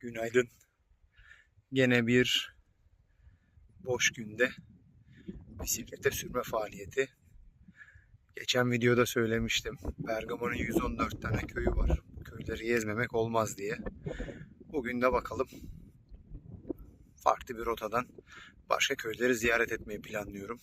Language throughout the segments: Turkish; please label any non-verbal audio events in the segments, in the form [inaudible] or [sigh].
Günaydın. Gene bir boş günde bisiklete sürme faaliyeti. Geçen videoda söylemiştim. Bergama'nın 114 tane köyü var. Köyleri gezmemek olmaz diye. Bugün de bakalım farklı bir rotadan başka köyleri ziyaret etmeyi planlıyorum.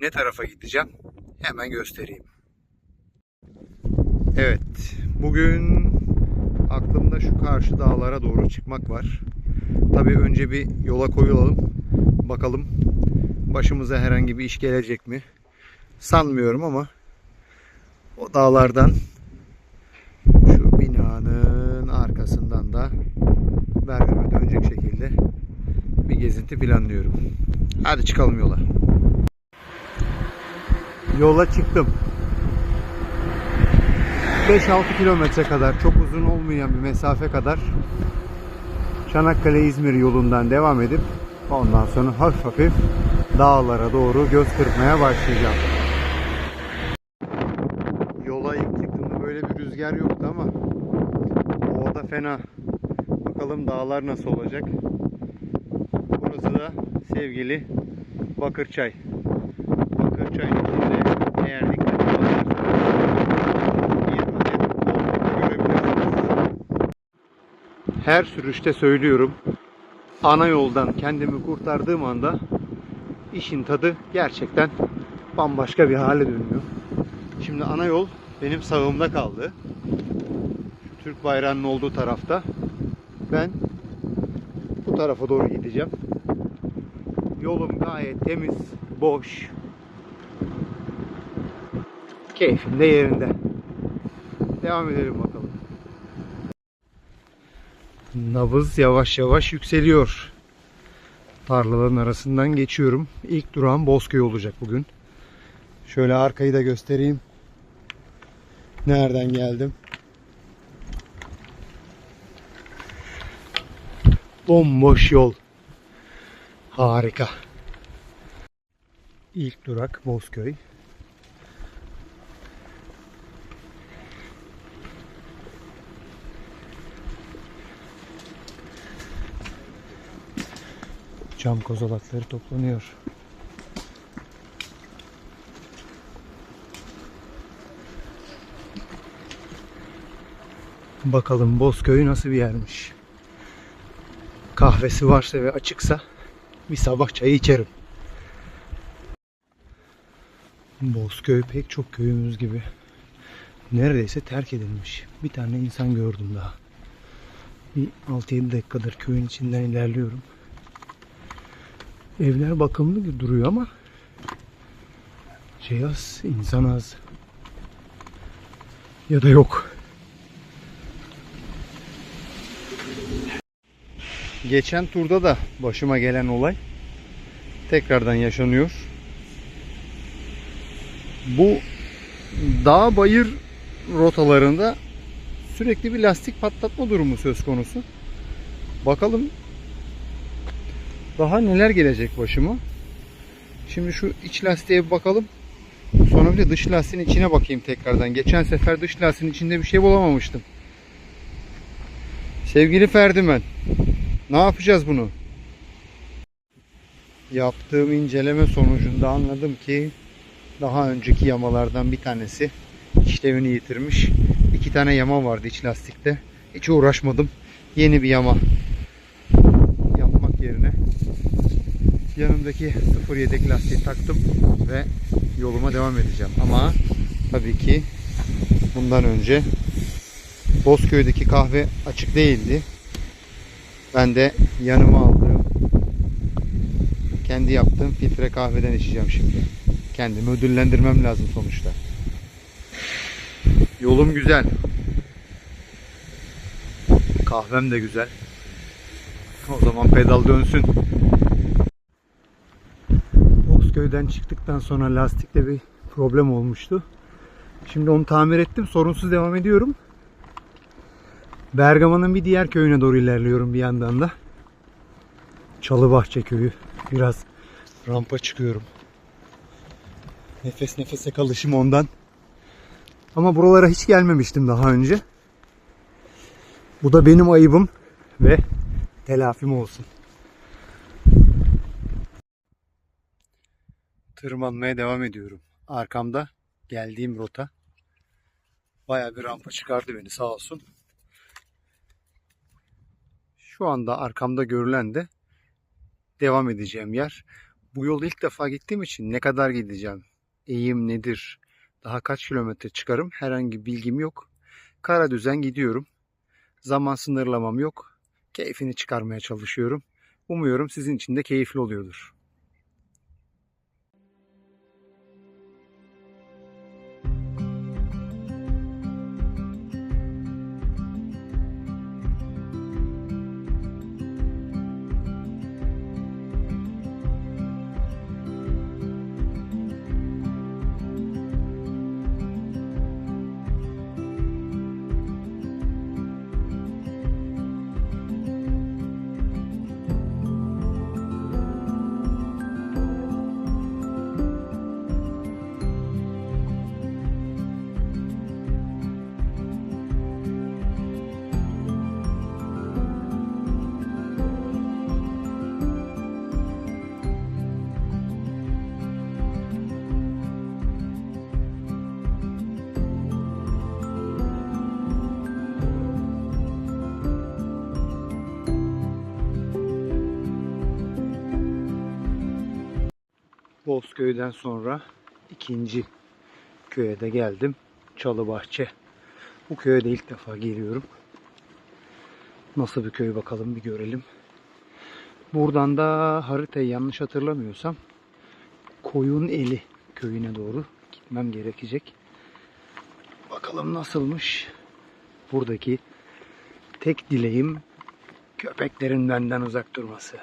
Ne tarafa gideceğim? Hemen göstereyim. Evet, bugün aklımda şu karşı dağlara doğru çıkmak var. Tabii önce bir yola koyulalım. Bakalım başımıza herhangi bir iş gelecek mi? Sanmıyorum ama o dağlardan şu binanın arkasından da Bergama'ya dönecek şekilde bir gezinti planlıyorum. Hadi çıkalım yola. Yola çıktım. 5-6 kilometre kadar çok uzun olmayan bir mesafe kadar Çanakkale-İzmir yolundan devam edip ondan sonra hafif hafif dağlara doğru göz kırpmaya başlayacağım. Yola ilk çıktığımda böyle bir rüzgar yoktu ama o da fena. Bakalım dağlar nasıl olacak. Burası da sevgili Bakırçay. Her sürüşte söylüyorum. Ana yoldan kendimi kurtardığım anda işin tadı gerçekten bambaşka bir hale dönüyor. Şimdi ana yol benim sağımda kaldı. Şu Türk bayrağının olduğu tarafta. Ben bu tarafa doğru gideceğim. Yolum gayet temiz, boş. Keyfim de yerinde. Devam edelim bakalım. Nabız yavaş yavaş yükseliyor. Tarlaların arasından geçiyorum. İlk durağım Bozköy olacak bugün. Şöyle arkayı da göstereyim. Nereden geldim? Bomboş yol. Harika. İlk durak Bozköy. Cam kozalakları toplanıyor. Bakalım Bozköy nasıl bir yermiş. Kahvesi varsa ve açıksa bir sabah çayı içerim. Bozköy pek çok köyümüz gibi neredeyse terk edilmiş. Bir tane insan gördüm daha. Bir 6-7 dakikadır köyün içinden ilerliyorum. Evler bakımlı duruyor ama şey az, insan az. Ya da yok. Geçen turda da başıma gelen olay tekrardan yaşanıyor. Bu dağ bayır rotalarında sürekli bir lastik patlatma durumu söz konusu. Bakalım daha neler gelecek başıma. Şimdi şu iç lastiğe bir bakalım. Sonra bir de dış lastiğin içine bakayım tekrardan. Geçen sefer dış lastiğin içinde bir şey bulamamıştım. Sevgili Ferdimen, ne yapacağız bunu? Yaptığım inceleme sonucunda anladım ki daha önceki yamalardan bir tanesi işlevini yitirmiş. İki tane yama vardı iç lastikte. Hiç uğraşmadım. Yeni bir yama yapmak yerine yanımdaki sıfır yedek lastiği taktım ve yoluma devam edeceğim. Ama tabii ki bundan önce Bozköy'deki kahve açık değildi. Ben de yanıma aldığım kendi yaptığım filtre kahveden içeceğim şimdi. Kendimi ödüllendirmem lazım sonuçta. Yolum güzel. Kahvem de güzel. O zaman pedal dönsün. Bozköy'den çıktıktan sonra lastikte bir problem olmuştu. Şimdi onu tamir ettim. Sorunsuz devam ediyorum. Bergama'nın bir diğer köyüne doğru ilerliyorum bir yandan da. Çalıbahçe köyü. Biraz rampa çıkıyorum. Nefes nefese kalışım ondan. Ama buralara hiç gelmemiştim daha önce. Bu da benim ayıbım. ve telafim olsun. Tırmanmaya devam ediyorum. Arkamda geldiğim rota bayağı bir rampa çıkardı beni sağ olsun. Şu anda arkamda görülen de devam edeceğim yer. Bu yolu ilk defa gittiğim için ne kadar gideceğim, eğim nedir, daha kaç kilometre çıkarım herhangi bilgim yok. Kara düzen gidiyorum. Zaman sınırlamam yok. Keyfini çıkarmaya çalışıyorum. Umuyorum sizin için de keyifli oluyordur. Bozköy'den sonra ikinci köye de geldim. Çalıbahçe. Bu köye de ilk defa geliyorum. Nasıl bir köy bakalım bir görelim. Buradan da haritayı yanlış hatırlamıyorsam Koyun Eli köyüne doğru gitmem gerekecek. Bakalım nasılmış. Buradaki tek dileğim köpeklerin benden uzak durması.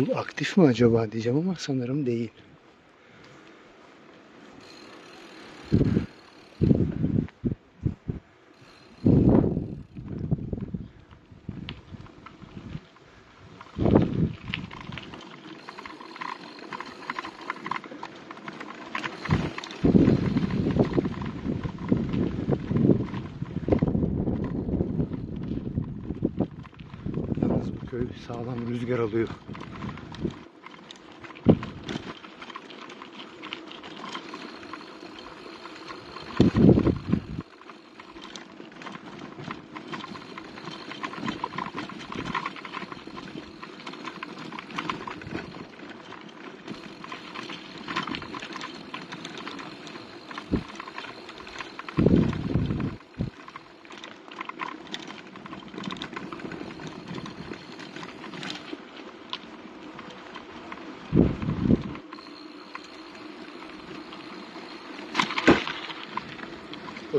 Okul aktif mi acaba diyeceğim ama sanırım değil. Sağlam rüzgar alıyor.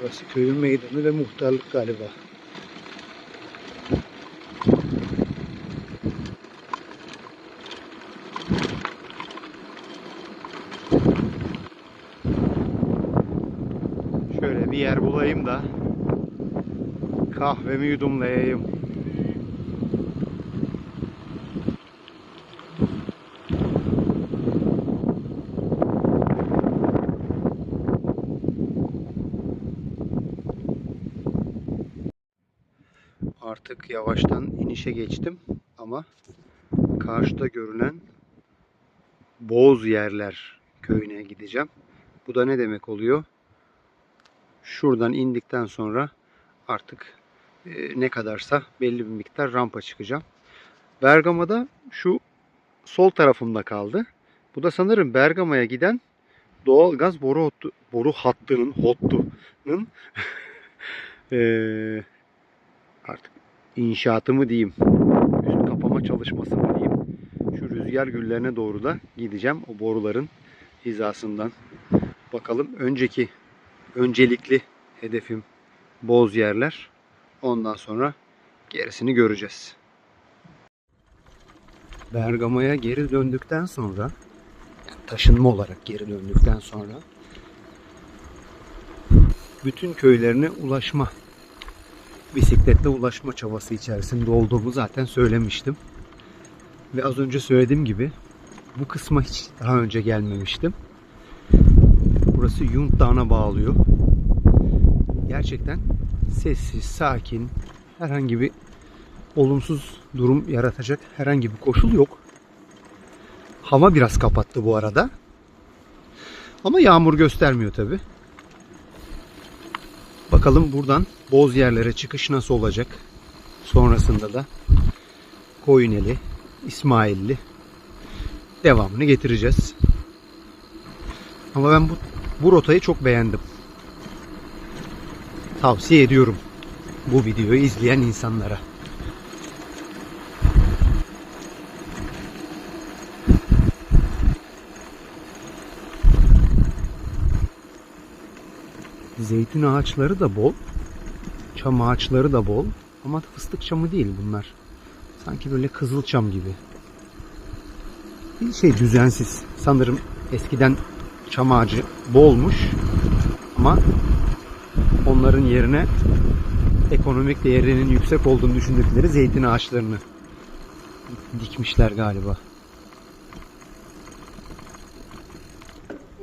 Burası köyün meydanı ve muhtarlık galiba. Şöyle bir yer bulayım da kahvemi yudumlayayım. Artık yavaştan inişe geçtim ama karşıda görünen Boz Yerler köyüne gideceğim. Bu da ne demek oluyor? Şuradan indikten sonra artık e, ne kadarsa belli bir miktar rampa çıkacağım. Bergama'da şu sol tarafımda kaldı. Bu da sanırım Bergama'ya giden doğalgaz boru hattu, boru hattının hottunun eee [laughs] artık inşaatı mı diyeyim, üst kapama çalışması mı diyeyim. Şu rüzgar güllerine doğru da gideceğim o boruların hizasından. Bakalım önceki öncelikli hedefim boz yerler. Ondan sonra gerisini göreceğiz. Bergama'ya geri döndükten sonra taşınma olarak geri döndükten sonra bütün köylerine ulaşma bisikletle ulaşma çabası içerisinde olduğumu zaten söylemiştim. Ve az önce söylediğim gibi bu kısma hiç daha önce gelmemiştim. Burası Yunt Dağı'na bağlıyor. Gerçekten sessiz, sakin, herhangi bir olumsuz durum yaratacak herhangi bir koşul yok. Hava biraz kapattı bu arada. Ama yağmur göstermiyor tabi. Bakalım buradan boz yerlere çıkış nasıl olacak. Sonrasında da Koyuneli, İsmailli devamını getireceğiz. Ama ben bu, bu rotayı çok beğendim. Tavsiye ediyorum bu videoyu izleyen insanlara. Zeytin ağaçları da bol. Çam ağaçları da bol. Ama fıstık çamı değil bunlar. Sanki böyle kızıl çam gibi. Bir şey düzensiz. Sanırım eskiden çam ağacı bolmuş. Ama onların yerine ekonomik değerinin yüksek olduğunu düşündükleri zeytin ağaçlarını dikmişler galiba.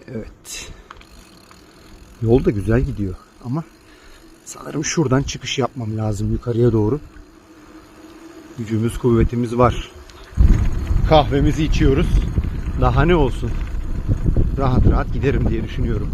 Evet. Yol da güzel gidiyor ama sanırım şuradan çıkış yapmam lazım yukarıya doğru. Gücümüz kuvvetimiz var. Kahvemizi içiyoruz. Daha ne olsun? Rahat rahat giderim diye düşünüyorum.